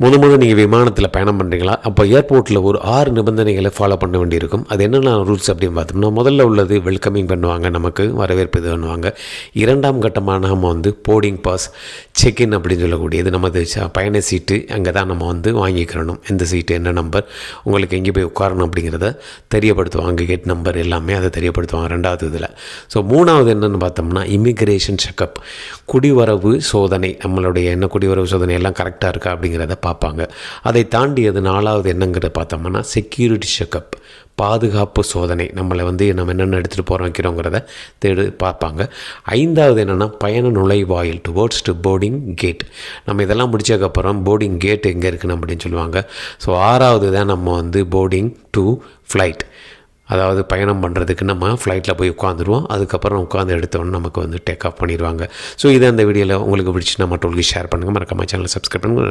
முத முத நீங்கள் விமானத்தில் பயணம் பண்ணுறீங்களா அப்போ ஏர்போர்ட்டில் ஒரு ஆறு நிபந்தனைகளை ஃபாலோ பண்ண வேண்டியிருக்கும். அது என்னென்ன ரூல்ஸ் அப்படின்னு பார்த்தோம்னா முதல்ல உள்ளது வெல்கமிங் பண்ணுவாங்க நமக்கு வரவேற்பு இது பண்ணுவாங்க. இரண்டாம் கட்டமாக நம்ம வந்து போர்டிங் பாஸ் செக்இன் அப்படின்னு சொல்லக்கூடியது. நமது பயண சீட்டு அங்கே தான் நம்ம வந்து வாங்கிக்கிறணும். எந்த சீட்டு என்ன நம்பர் உங்களுக்கு எங்கே போய் உட்காரணும் அப்படிங்கிறத தெரியப்படுத்துவாங்க கேட் நம்பர் எல்லாமே அதை தெரியப்படுத்துவாங்க ரெண்டாவது இதில். ஸோ மூணாவது என்னென்னு பார்த்தோம்னா இமிக்ரேஷன் செக்கப் குடிவரவு சோதனை. நம்மளுடைய என்ன குடிவரவு சோதனை எல்லாம் கரெக்டாக இருக்கா அப்படிங்கிறத பார்ப்பாங்க. அதை தாண்டியது நாலாவது என்னங்கிறத பார்த்தோம்னா செக்யூரிட்டி செக்கப் பாதுகாப்பு சோதனை. நம்மளை வந்து நம்ம என்னென்ன எடுத்துகிட்டு போகிறோம் வைக்கிறோங்கிறத தேடு பார்ப்பாங்க. ஐந்தாவது என்னென்னா பயண நுழைவாயில் டுவோர்ட்ஸ் டு போர்டிங் கேட் நம்ம இதெல்லாம் முடிச்சதுக்கப்புறம் போர்டிங் கேட் எங்கே இருக்குன்னு அப்படின்னு சொல்லுவாங்க. ஸோ ஆறாவது தான் நம்ம வந்து போர்டிங் டு ஃப்ளைட் அதாவது பயணம் பண்ணுறதுக்கு நம்ம ஃப்ளைட்டில் போய் உட்காந்துருவோம் அதுக்கப்புறம் உட்காந்து எடுத்தோன்னு நமக்கு வந்து டேக் ஆஃப் பண்ணிடுவாங்க. ஸோ இது அந்த வீடியோவில் உங்களுக்கு பிடிச்சி நம்ம டோல்கி ஷேர் பண்ணுங்கள் மறக்காம சேனலை சப்ஸ்கிரைப் பண்ணுங்கள்